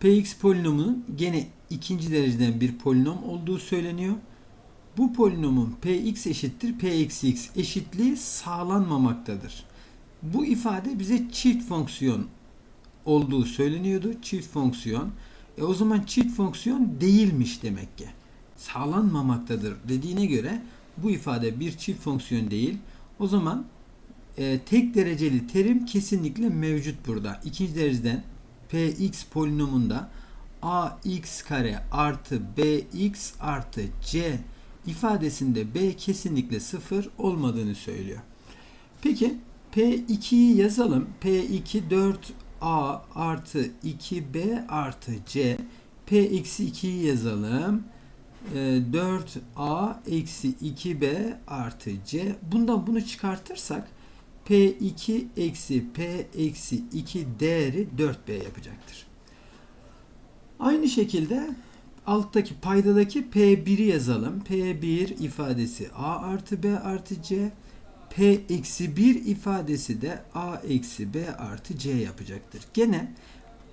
Px polinomunun gene ikinci dereceden bir polinom olduğu söyleniyor. Bu polinomun Px eşittir P eksi x eşitliği sağlanmamaktadır. Bu ifade bize çift fonksiyon olduğu söyleniyordu. Çift fonksiyon. E o zaman çift fonksiyon değilmiş demek ki. Sağlanmamaktadır dediğine göre bu ifade bir çift fonksiyon değil. O zaman e, tek dereceli terim kesinlikle mevcut burada. İkinci dereceden px polinomunda ax kare artı bx artı c ifadesinde b kesinlikle sıfır olmadığını söylüyor. Peki P2'yi yazalım. P2 4A artı 2B artı C. P eksi 2'yi yazalım. Ee, 4A eksi 2B artı C. Bundan bunu çıkartırsak P2 eksi P eksi 2 değeri 4B yapacaktır. Aynı şekilde alttaki paydadaki P1'i yazalım. P1 ifadesi A artı B artı C. P eksi 1 ifadesi de A eksi B artı C yapacaktır. Gene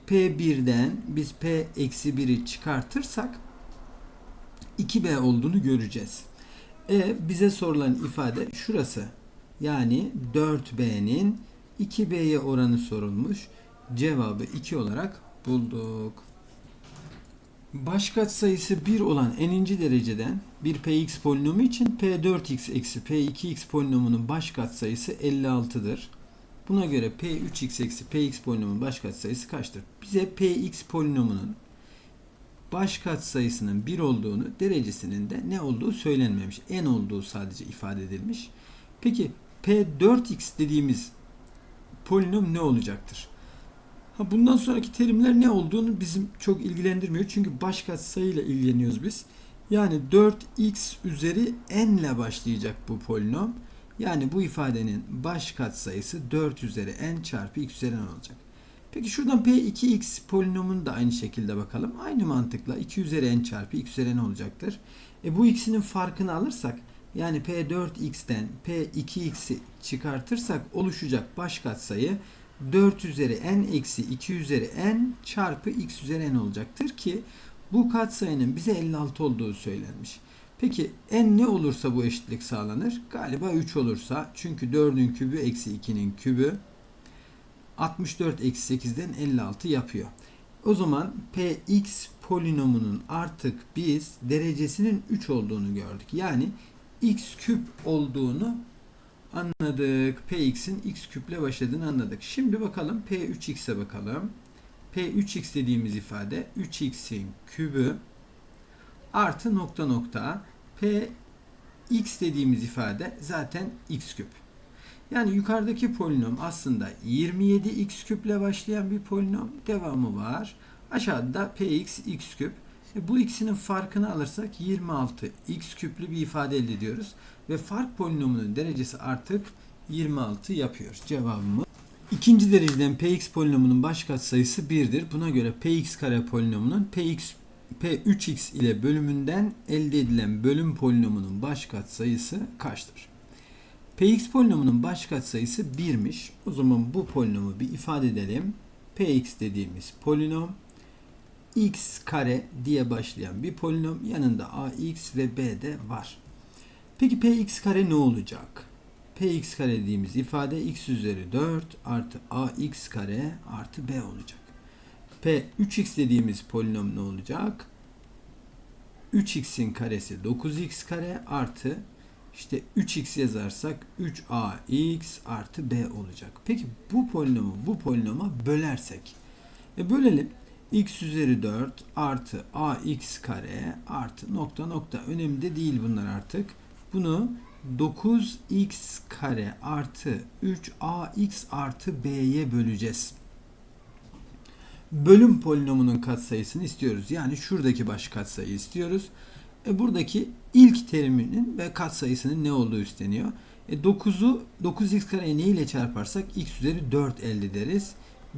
P1'den biz P eksi 1'i çıkartırsak 2B olduğunu göreceğiz. E bize sorulan ifade şurası. Yani 4B'nin 2B'ye oranı sorulmuş. Cevabı 2 olarak bulduk. Baş katsayısı 1 olan n'inci dereceden bir px polinomu için p4x eksi p2x polinomunun baş katsayısı 56'dır. Buna göre p3x eksi px polinomunun baş katsayısı kaçtır? Bize px polinomunun baş katsayısının 1 olduğunu, derecesinin de ne olduğu söylenmemiş. n olduğu sadece ifade edilmiş. Peki p4x dediğimiz polinom ne olacaktır? Ha bundan sonraki terimler ne olduğunu bizim çok ilgilendirmiyor. Çünkü baş katsayıyla ilgileniyoruz biz. Yani 4x üzeri n ile başlayacak bu polinom. Yani bu ifadenin baş katsayısı 4 üzeri n çarpı x üzeri n olacak. Peki şuradan p2x polinomunu da aynı şekilde bakalım. Aynı mantıkla 2 üzeri n çarpı x üzeri n olacaktır. E bu ikisinin farkını alırsak yani p4x'ten p2x'i çıkartırsak oluşacak baş katsayı 4 üzeri n eksi 2 üzeri n çarpı x üzeri n olacaktır ki bu katsayının bize 56 olduğu söylenmiş. Peki n ne olursa bu eşitlik sağlanır? Galiba 3 olursa çünkü 4'ün kübü eksi 2'nin kübü 64 eksi 8'den 56 yapıyor. O zaman px polinomunun artık biz derecesinin 3 olduğunu gördük. Yani x küp olduğunu anladık. Px'in x küple başladığını anladık. Şimdi bakalım P3x'e bakalım. P3x dediğimiz ifade 3x'in kübü artı nokta nokta P x dediğimiz ifade zaten x küp. Yani yukarıdaki polinom aslında 27x küple başlayan bir polinom. Devamı var. Aşağıda px x küp. E bu ikisinin farkını alırsak 26 x küplü bir ifade elde ediyoruz. Ve fark polinomunun derecesi artık 26 yapıyor. Cevabımız İkinci dereceden px polinomunun baş katsayısı 1'dir. Buna göre px kare polinomunun px p3x ile bölümünden elde edilen bölüm polinomunun baş katsayısı kaçtır? px polinomunun baş katsayısı 1'miş. O zaman bu polinomu bir ifade edelim. px dediğimiz polinom x kare diye başlayan bir polinom yanında ax ve b de var. Peki px kare ne olacak? px kare dediğimiz ifade x üzeri 4 artı ax kare artı b olacak. p 3x dediğimiz polinom ne olacak? 3x'in karesi 9x kare artı işte 3x yazarsak 3ax artı b olacak. Peki bu polinomu bu polinoma bölersek e bölelim x üzeri 4 artı ax kare artı nokta nokta önemli değil bunlar artık. Bunu 9x kare artı 3ax artı b'ye böleceğiz. Bölüm polinomunun katsayısını istiyoruz. Yani şuradaki baş katsayı istiyoruz. E buradaki ilk teriminin ve katsayısının ne olduğu isteniyor. E 9'u 9x kare ne ile çarparsak x üzeri 4 elde ederiz.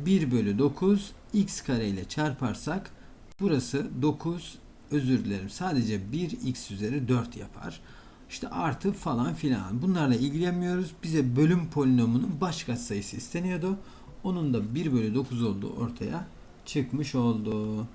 1 bölü 9 x kare ile çarparsak burası 9 özür dilerim sadece 1 x üzeri 4 yapar. İşte artı falan filan. Bunlarla ilgilenmiyoruz. Bize bölüm polinomunun baş katsayısı isteniyordu. Onun da 1 bölü 9 olduğu ortaya çıkmış oldu.